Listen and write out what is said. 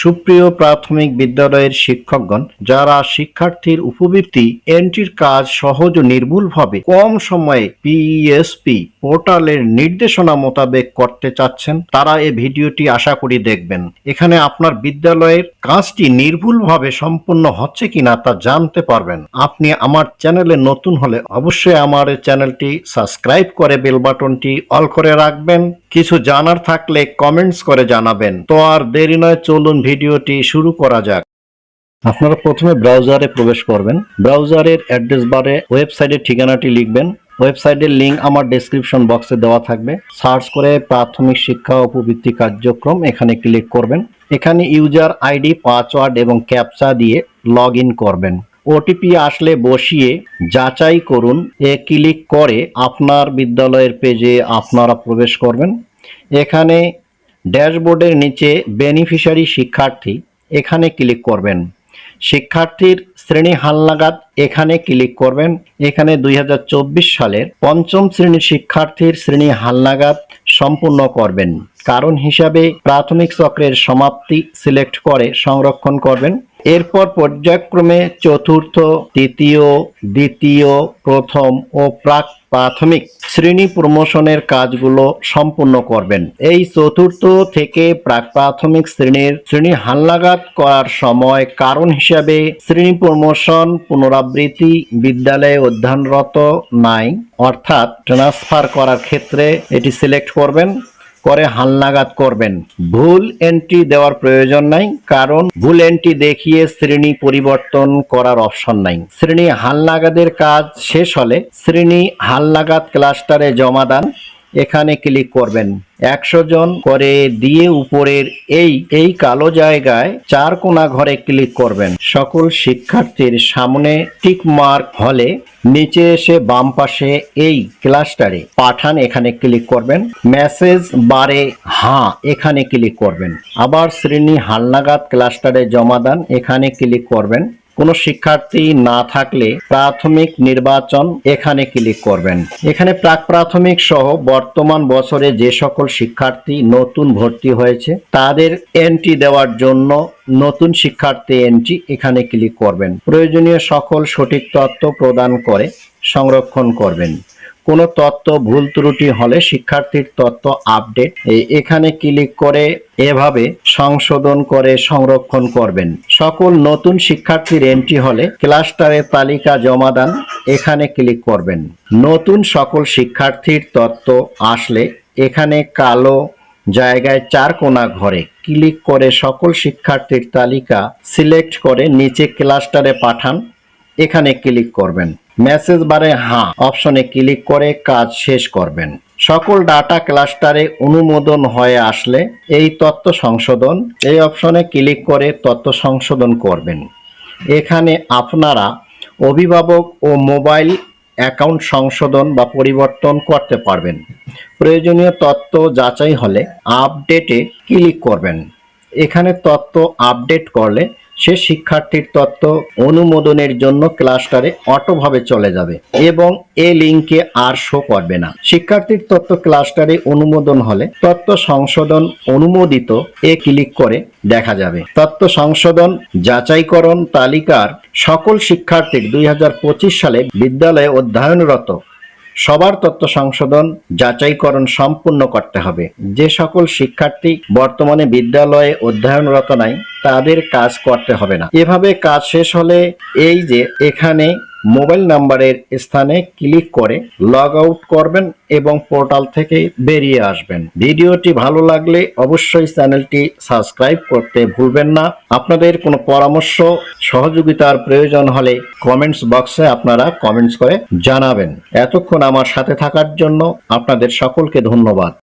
সুপ্রিয় প্রাথমিক বিদ্যালয়ের শিক্ষকগণ, যারা শিক্ষার্থীর উপবৃত্তি, এন্ট্রির কাজ সহজ ও নির্ভুলভাবে কম সময়ে পিএসপি পোর্টালের নির্দেশনা মোতাবেক করতে চাচ্ছেন, তারা এই ভিডিওটি আশা করি দেখবেন। এখানে আপনার বিদ্যালয়ের কাজটি নির্ভুলভাবে সম্পন্ন হচ্ছে কিনা তা জানতে পারবেন। আপনি আমার চ্যানেলে নতুন হলে অবশ্যই আমার চ্যানেলটি সাবস্ক্রাইব করে বেল বাটনটি অল করে রাখবেন। কিছু জানার থাকলে কমেন্টস করে জানাবেন। তো আর দেরি নয়, চলুন ভিডিওটি শুরু করা যাক। আপনারা প্রথমে ব্রাউজারে প্রবেশ করবেন। ব্রাউজারের অ্যাড্রেস বারে ওয়েবসাইটের ঠিকানাটি লিখবেন। ওয়েবসাইটের লিঙ্ক আমার ডেসক্রিপশন বক্সে দেওয়া থাকবে। সার্চ করে প্রাথমিক শিক্ষা উপবৃত্তি কার্যক্রম এখানে ক্লিক করবেন। এখানে ইউজার আইডি পাসওয়ার্ড এবং ক্যাপচা দিয়ে লগ করবেন। ওটিপি আসলে বসিয়ে যাচাই করুন, এ ক্লিক করে আপনার বিদ্যালয়ের পেজে আপনারা প্রবেশ করবেন। এখানে ড্যাশবোর্ডের নিচে বেনিফিশিয়ারি শিক্ষার্থী এখানে ক্লিক করবেন। শিক্ষার্থীর শ্রেণি হালনাগাদ এখানে ক্লিক করবেন। এখানে দুই হাজার চব্বিশ সালের পঞ্চম শ্রেণির শিক্ষার্থীর শ্রেণি হালনাগাদ সম্পূর্ণ করবেন। কারণ হিসাবে প্রাথমিক চক্রের সমাপ্তি সিলেক্ট করে সংরক্ষণ করবেন। এরপর পর্যায়ক্রমে চতুর্থ, তৃতীয়, দ্বিতীয়, প্রথম ও প্রাক প্রাথমিক শ্রেণি প্রমোশনের কাজগুলো সম্পূর্ণ করবেন। এই চতুর্থ থেকে প্রাক প্রাথমিক শ্রেণির শ্রেণি হালনাগাদ করার সময় কারণ হিসাবে শ্রেণি প্রমোশন, পুনরাবৃত্তি, বিদ্যালয়ে অধ্যয়নরত নাই। অর্থাৎ ট্রান্সফার করার ক্ষেত্রে এটি সিলেক্ট করবেন। করে হালনাগাদ করবেন। ভুল এন্ট্রি দেওয়ার প্রয়োজন নাই, কারণ ভুল এন্ট্রি দেখিয়ে শ্রেণি পরিবর্তন করার অপশন নাই। শ্রেণি হালনাগাদের কাজ শেষ হলে শ্রেণি হালনাগাদ ক্লাস্টারে জমা দান। এখানে ক্লিক করবেন। একশো জন করে দিয়ে উপরের এই এই কালো জায়গায় চার কোনা ঘরে ক্লিক করবেন। সকল শিক্ষার্থীর সামনে টিক মার্ক হলে নিচে এসে বাম পাশে এই ক্লাস্টারে পাঠান, এখানে ক্লিক করবেন। মেসেজ বারে হ্যাঁ এখানে ক্লিক করবেন। আবার শ্রেণি হালনাগাদ ক্লাস্টারে জমা দান, এখানে ক্লিক করবেন। কোনো শিক্ষার্থী না থাকলে প্রাথমিক নির্বাচন এখানে ক্লিক করবেন। এখানে প্রাক প্রাথমিক সহ বর্তমান বছরে যে সকল শিক্ষার্থী নতুন ভর্তি হয়েছে, তাদের এন্ট্রি দেওয়ার জন্য নতুন শিক্ষার্থী এন্ট্রি এখানে ক্লিক করবেন। প্রয়োজনীয় সকল সঠিক তথ্য প্রদান করে সংরক্ষণ করবেন। কোনো তথ্য ভুল ত্রুটি হলে শিক্ষার্থীর তথ্য আপডেট। এখানে ক্লিক করে এভাবে সংশোধন করে সংরক্ষণ করবেন। সকল নতুন শিক্ষার্থীর এন্ট্রি হলে ক্লাস্টারের তালিকা জমা দান। এখানে ক্লিক করবেন। নতুন সকল শিক্ষার্থীর তথ্য আসলে এখানে কালো জায়গায় চার কোনা ঘরে। ক্লিক করে সকল শিক্ষার্থীর তালিকা সিলেক্ট করে নিচে ক্লাস্টারে পাঠান। এখানে ক্লিক করবেন। মেসেজ বারে হ্যাঁ অপশনে ক্লিক করে কাজ শেষ করবেন। সকল ডাটা ক্লাস্টারে অনুমোদন হয়ে আসলে এই তথ্য সংশোধন, এই অপশনে ক্লিক করে তথ্য সংশোধন করবেন। এখানে আপনারা অভিভাবক ও মোবাইল অ্যাকাউন্ট সংশোধন বা পরিবর্তন করতে পারবেন। প্রয়োজনীয় তথ্য যাচাই হলে আপডেটে ক্লিক করবেন। এখানে তথ্য আপডেট করলে সে শিক্ষার্থীর তত্ত্ব অনুমোদনের জন্য ক্লাস্টারে অটোভাবে চলে যাবে এবং এ লিঙ্কে আর শো করবে না। শিক্ষার্থীর তত্ত্ব ক্লাস্টারে অনুমোদন হলে তত্ত্ব সংশোধন অনুমোদিত এ ক্লিক করে দেখা যাবে। তত্ত্ব সংশোধন, যাচাইকরণ তালিকার সকল শিক্ষার্থীর দুই হাজার পঁচিশ সালে বিদ্যালয়ে অধ্যয়নরত সবার তত্ত্ব সংশোধন যাচাইকরণ সম্পূর্ণ করতে হবে। যে সকল শিক্ষার্থী বর্তমানে বিদ্যালয়ে অধ্যয়নরত নাই, তাদের কাজ করতে হবে না। এভাবে কাজ শেষ হলে এই যে এখানে মোবাইল নাম্বারের স্থানে ক্লিক করে লগ আউট করবেন এবং পোর্টাল থেকে বেরিয়ে আসবেন। ভিডিওটি ভালো লাগলে অবশ্যই চ্যানেলটি সাবস্ক্রাইব করতে ভুলবেন না। আপনাদের কোনো পরামর্শ, সহযোগিতার প্রয়োজন হলে কমেন্টস বক্সে আপনারা কমেন্টস করে জানাবেন। এতক্ষণ আমার সাথে থাকার জন্য আপনাদের সকলকে ধন্যবাদ।